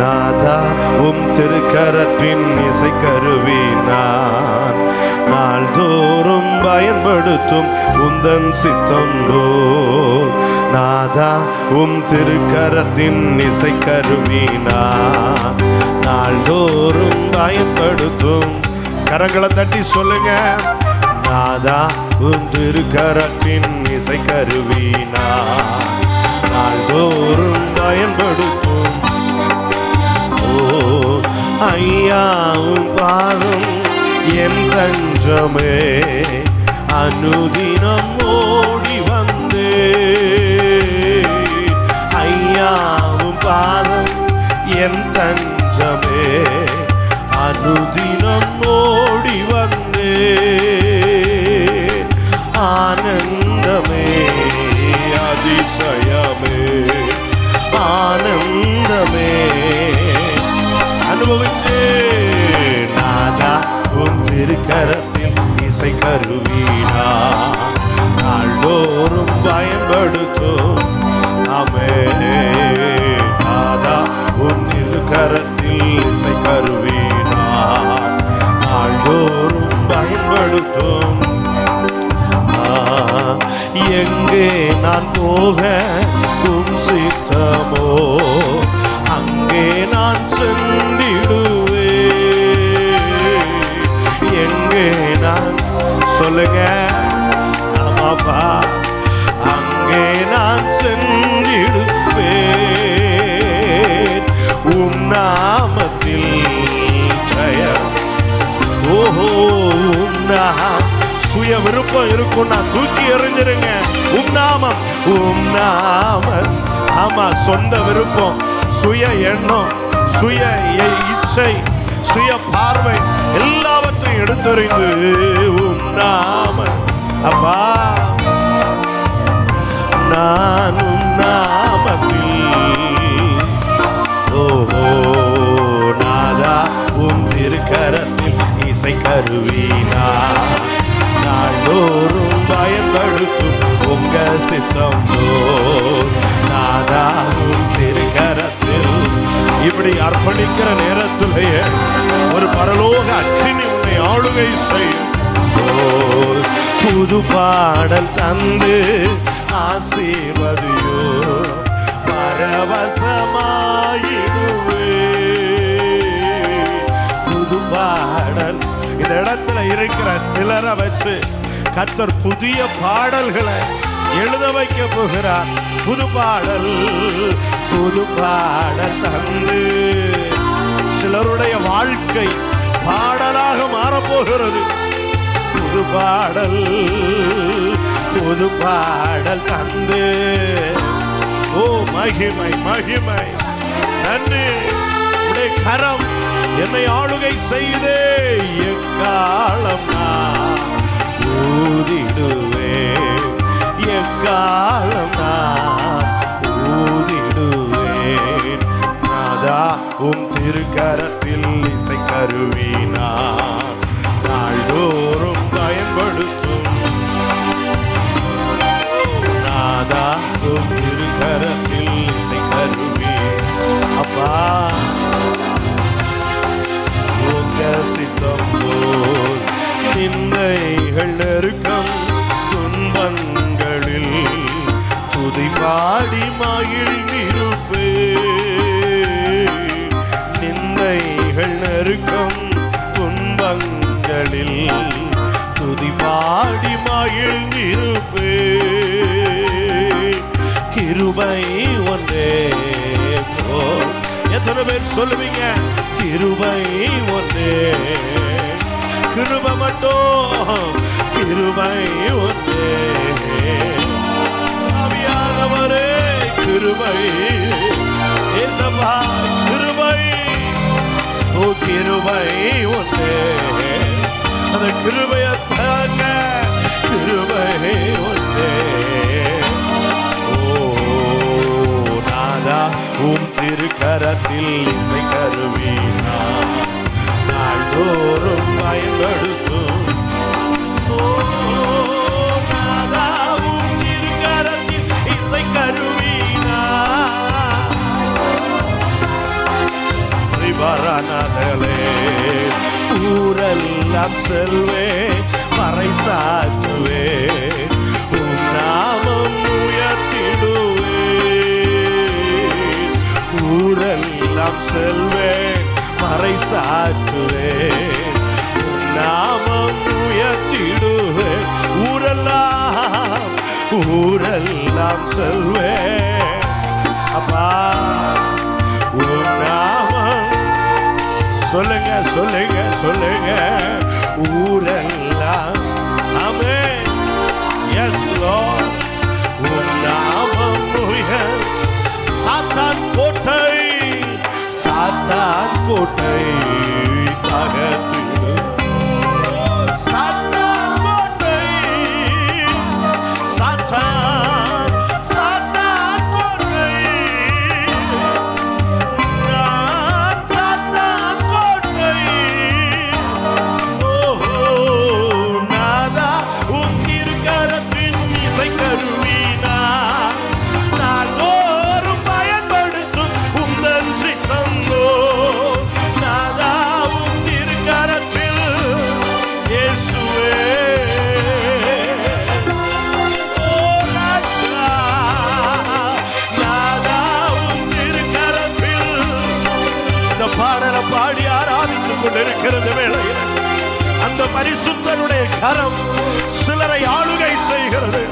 நாதா உம் திருக்கரத்தின் இசை கருவி நான் நாள்தோறும் பயன்படுத்தும் உந்தன் சித்தம் போல் நாதா உம் திருக்கரத்தின் இசை கருவி நான் நாள்தோறும் பயன்படுத்தும். கரங்களை தட்டி சொல்லுங்க. நாதா உன் திருக்கரத்தின் இசை கருவி நான் நாள்தோறும் பயன்படும் ஐயாவும் பாதம் என் தஞ்சமே அனுதினம் ஓடி வந்தே. ஐயாவும் பாதம் என் தஞ்சமே அனுதினம் திருக்கரத்தில் இசை கருவினா. நாள்தோறும் பயன்படுத்தும் அமே தாதா உன் திருக்கரத்தில் இசை கருவினா. நாள்தோறும் பயன்படுத்தும். எங்கே நான் போக விருப்பம் இருக்கும் நான் தூக்கி எறிஞ்சிருங்க. உம் நாமம் உம் நாமம். ஆமா சொந்த விருப்பம் சுய எண்ணம் சுய இச்சை சுய பார்வை எல்லாவற்றையும் எடுத்தறிந்து உம் நாமம். அப்பா நான் உம் நாமத்தில். ஓஹோ நாதா உன் திருக்கரத்தில் இசை கருவினா நாள்தோறும் பயன்படுத்தும் உங்க சித்தம் நாதாவும் திருக்கரத்தில் இப்படி அர்ப்பணிக்கிற நேரத்திலேயே ஒரு பரலோக அக்கினி உன்னை ஆளுகை செய்யும் புது பாடல் தந்து ஆசீர்வதியோ. பரவசமாயிடுவே. புது பாடல். இந்த இடத்துல இருக்கிற சிலரை வச்சு கத்தர் புதிய பாடல்களை எழுத வைக்க போகிறார். புது பாடல் புது பாடல் தந்து சிலருடைய வாழ்க்கை பாடலாக மாறப்போகிறது. புது பாடல் புது பாடல் தந்து. ஓ மகிமை மகிமை. நன்றி உடைய கரம் என்னை ஆளுகை செய்தே எக்கா. இசை நாள்தோறும் பயன்படுத்தும். நாதா உம் திருக்கரத்தில் இசை கருவி அப்பா உங்க சித்தம் போல் சிந்தைகள் நெருக்கம் துன்பங்களில் துதி பாடி மகிழ்வி நிந்தைகள் நெருக்கம் துன்பங்களில் துதி பாடி மகிழ்ந்திருப்பே கிருபை ஒன்றே போ. எத்தனை பேர் சொல்லுவீங்க? கிருபை ஒன்றே. கிருபை மட்டும் அந்த கிருபையை தாங்க ஒன்றே ஓ நாதா உம் திருக்கரத்தில் இசை கருவினா. நாள்தோறும் பயன்படுத்தும். ஓ, ஊரெல்லாம் செல்வே மறை சாக்குவே உன் நாமம் உயர்த்திடுவே ஊரெல்லாம் செல்வே மறை சாத்துவே நாமம் உயர்த்திடுவே ஊரெல்லாம் ஊரெல்லாம் செல்வே அப்பா. சொல்லுங்க சொல்லுங்க சொல்லுங்க. ஊரெல்லாம் ஆமே எஸ் உன் நாமம் சாத்தான் கோட்டை. சாத்தான் கோட்டை. கொண்டிருக்கிறது வேளையில். அந்த பரிசுத்தருடைய கரம் சிலரை ஆளுகை செய்கிறது.